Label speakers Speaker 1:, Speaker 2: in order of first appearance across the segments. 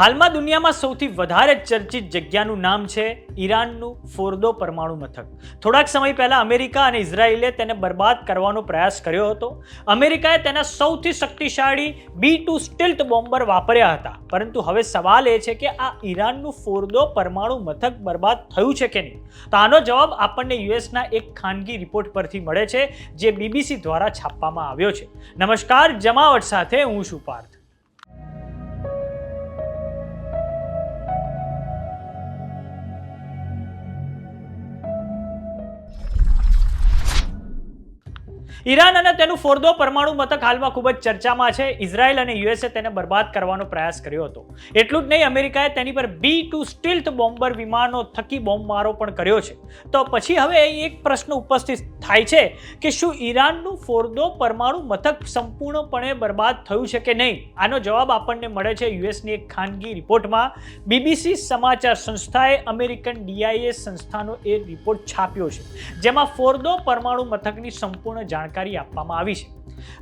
Speaker 1: હાલમાં દુનિયામાં સૌથી વધારે ચર્ચિત જગ્યાનું નામ છે ઈરાનનું ફોર્દો પરમાણુ મથક. થોડાક સમય પહેલા અમેરિકા અને ઇઝરાયેલે તેને બરબાદ કરવાનો પ્રયાસ કર્યો હતો. અમેરિકાએ તેના સૌથી શક્તિશાળી બી ટુ સ્ટિલ્ટ બોમ્બર વાપર્યા હતા. પરંતુ હવે સવાલ એ છે કે આ ઈરાનનું ફોર્દો પરમાણુ મથક બરબાદ થયું છે કે નહીં? તો આનો જવાબ આપણને યુએસના એક ખાનગી રિપોર્ટ પરથી મળે છે, જે બીબીસી દ્વારા છાપવામાં આવ્યો છે. નમસ્કાર, જમાવટ સાથે હું છું પાર્થ. ઈરાન અને તેનું ફોર્દો પરમાણુ મથક હાલમાં ખૂબ જ ચર્ચામાં છે. ઇઝરાયલ અને યુએસએ તેને બરબાદ કરવાનો પ્રયાસ કર્યો હતો. એટલું જ નહીં, અમેરિકાએ તેની પર બી ટુ સ્ટિલ્થ બોમ્બર વિમાનો થકી બોમ્બમારો પણ કર્યો છે. તો પછી હવે એક પ્રશ્ન ઉપસ્થિત થાય છે કે શું ઈરાનનું ફોર્દો પરમાણુ મથક સંપૂર્ણપણે બરબાદ થયું છે કે નહીં? આનો જવાબ આપણને મળે છે યુએસની એક ખાનગી રિપોર્ટમાં. બીબીસી સમાચાર સંસ્થાએ અમેરિકન ડીઆઈએસ સંસ્થાનો એ રિપોર્ટ છાપ્યો છે, જેમાં ફોર્દો પરમાણુ મથકની સંપૂર્ણ જાણકારી આપવામાં આવી છે.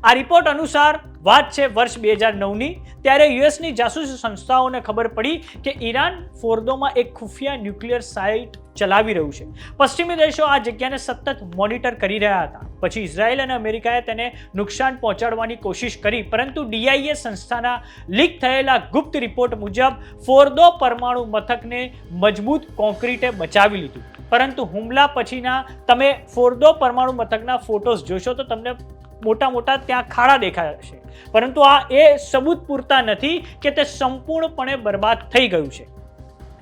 Speaker 1: આ રિપોર્ટ અનુસાર વાત છે વર્ષ બે હજાર નવની, ત્યારે યુએસની જાસૂસી સંસ્થાઓને ખબર પડી કે ઈરાન ફોર્દોમાં એક ખુફિયા ન્યુક્લિયર સાઇટ ચલાવી રહ્યું છે. પશ્ચિમી દેશો આ જગ્યાને સતત મોનિટર કરી રહ્યા હતા. પછી ઇઝરાયલ અને અમેરિકાએ તેને નુકસાન પહોંચાડવાની કોશિશ કરી, પરંતુ ડીઆઈએ સંસ્થાના લીક થયેલા ગુપ્ત રિપોર્ટ મુજબ ફોર્દો પરમાણુ મથકને મજબૂત કોન્ક્રીટે બચાવી લીધું. પરંતુ હુમલા પછીના તમે ફોર્દો પરમાણુ મથકના ફોટોઝ જોશો તો તમને મોટા મોટા ત્યાં ખાડા દેખાશે. પરંતુ આ એ સબૂત પૂરતા નથી કે તે સંપૂર્ણપણે બરબાદ થઈ ગયું છે.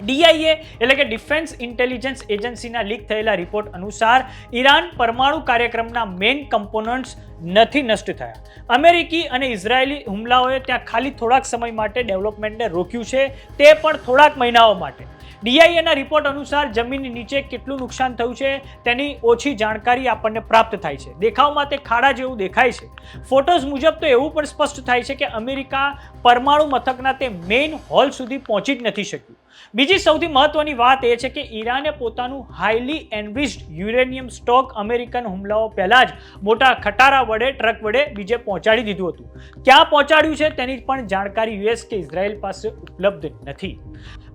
Speaker 1: ડીઆઈએ એટલે કે ડિફેન્સ ઇન્ટેલિજન્સ એજન્સીના લીક થયેલા રિપોર્ટ અનુસાર ઈરાન પરમાણુ કાર્યક્રમના મેઇન કમ્પોનન્ટ્સ નથી નષ્ટ થયા. અમેરિકી અને ઇઝરાયેલી હુમલાઓએ ત્યાં ખાલી થોડાક સમય માટે ડેવલપમેન્ટને રોક્યું છે. તે પણ થોડાક મહિનાઓ માટે. ડીઆઈએના રિપોર્ટ અનુસાર જમીનની નીચે કેટલું નુકસાન થયું છે તેની ઓછી જાણકારી આપણને પ્રાપ્ત થાય છે. દેખાવમાં તે ખાડા જેવું દેખાય છે. ફોટોઝ મુજબ તો એવું પણ સ્પષ્ટ થાય છે કે અમેરિકા પરમાણુ મથકના તે મેઇન હોલ સુધી પહોંચી જ નથી શક્યું. બીજી સૌથી મહત્વની વાત એ છે કે ઈરાને પોતાનું highly enriched uranium stock American હુમલાઓ પહેલાં જ મોટા ખટારા વડે, ટ્રક વડે બીજે પહોંચાડી દીધું હતું. ક્યાં પહોંચાડ્યું છે તેની પણ જાણકારી યુએસ કે ઇઝરાયલ પાસે ઉપલબ્ધ નથી.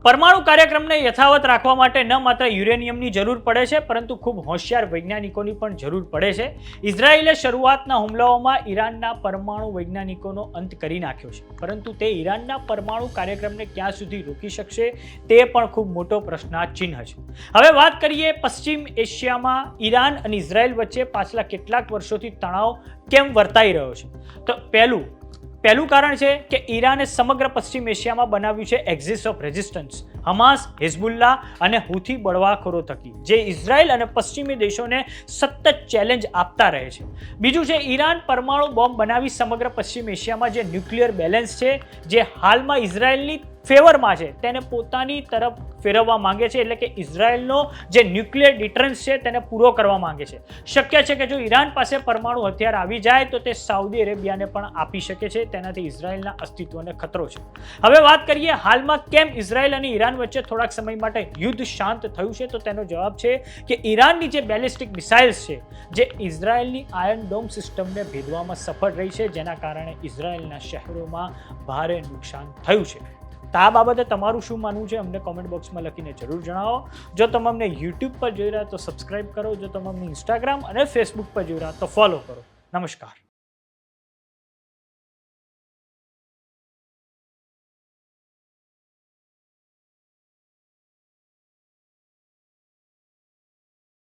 Speaker 1: પરમાણુ કાર્યક્રમને યથાવત રાખવા માટે ન માત્ર યુરેનિયમની જરૂર પડે છે, પરંતુ ખૂબ હોશિયાર વૈજ્ઞાનિકોની પણ જરૂર પડે છે. ઇઝરાયેલે શરૂઆતના હુમલાઓમાં ઈરાનના પરમાણુ વૈજ્ઞાનિકોનો અંત કરી નાખ્યો છે. પરંતુ તે ઈરાનના પરમાણુ કાર્યક્રમને ક્યાં સુધી રોકી શકશે, તે પણ ખૂબ મોટો પ્રશ્નાચિહ્ન છે. હવે વાત કરીએ પશ્ચિમ એશિયામાં. ઈરાન અને ઇઝરાયેલ વચ્ચે પાછલા કેટલાક વર્ષોથી તણાવ કેમ વર્તાઈ રહ્યો છે? તો પહેલું પહેલું કારણ છે કે ઈરાને સમગ્ર પશ્ચિમ એશિયામાં બનાવ્યું છે axis of resistance. Hamas Hezbollah અને હુથી બળવાખોરો થકી, જે ઇઝરાયલ અને પશ્ચિમી દેશોને સતત ચેલેન્જ આપતા રહે છે. બીજું છે, ઈરાન પરમાણુ બોમ્બ બનાવી સમગ્ર પશ્ચિમ એશિયામાં જે ન્યુક્લિયર બેલેન્સ છે, જે હાલમાં ઇઝરાયલની ફેવરમાં છે, તેને પોતાની તરફ ફેરવવા માંગે છે, એટલે કે ઇઝરાયલનો જે ન્યુક્લિયર ડિટરન્સ છે, તેને પૂરો કરવા માંગે છે. શક્ય છે કે જો ઈરાન પાસે પરમાણુ હથિયાર આવી જાય, તો તે સાઉદી અરેબિયાને પણ આપી શકે છે, તેનાથી ઇઝરાયલના અસ્તિત્વને ખતરો છે. હવે વાત કરીએ, હાલમાં કેમ ઇઝરાયલ અને ઈરાન વચ્ચે થોડાક સમય માટે યુદ્ધ શાંત થયું છે, તો તેનો જવાબ છે કે ઈરાનની જે બેલિસ્ટિક મિસાઇલ્સ છે, જે ઇઝરાયલની આયર્ન ડોમ સિસ્ટમને ભેદવામાં સફળ રહી છે, જેના કારણે ઇઝરાયલના શહેરોમાં ભારે નુકસાન થયું છે. તો આ બાબતે તમારું શું માનવું છે, અમને કોમેન્ટ બોક્સમાં લખીને જરૂર જણાવો. જો તમે અમને યુટ્યુબ પર જોઈ રહ્યા તો સબસ્ક્રાઇબ કરો, જો તમે અમને ઇન્સ્ટાગ્રામ અને ફેસબુક પર જોઈ રહ્યા તો ફોલો કરો. નમસ્કાર.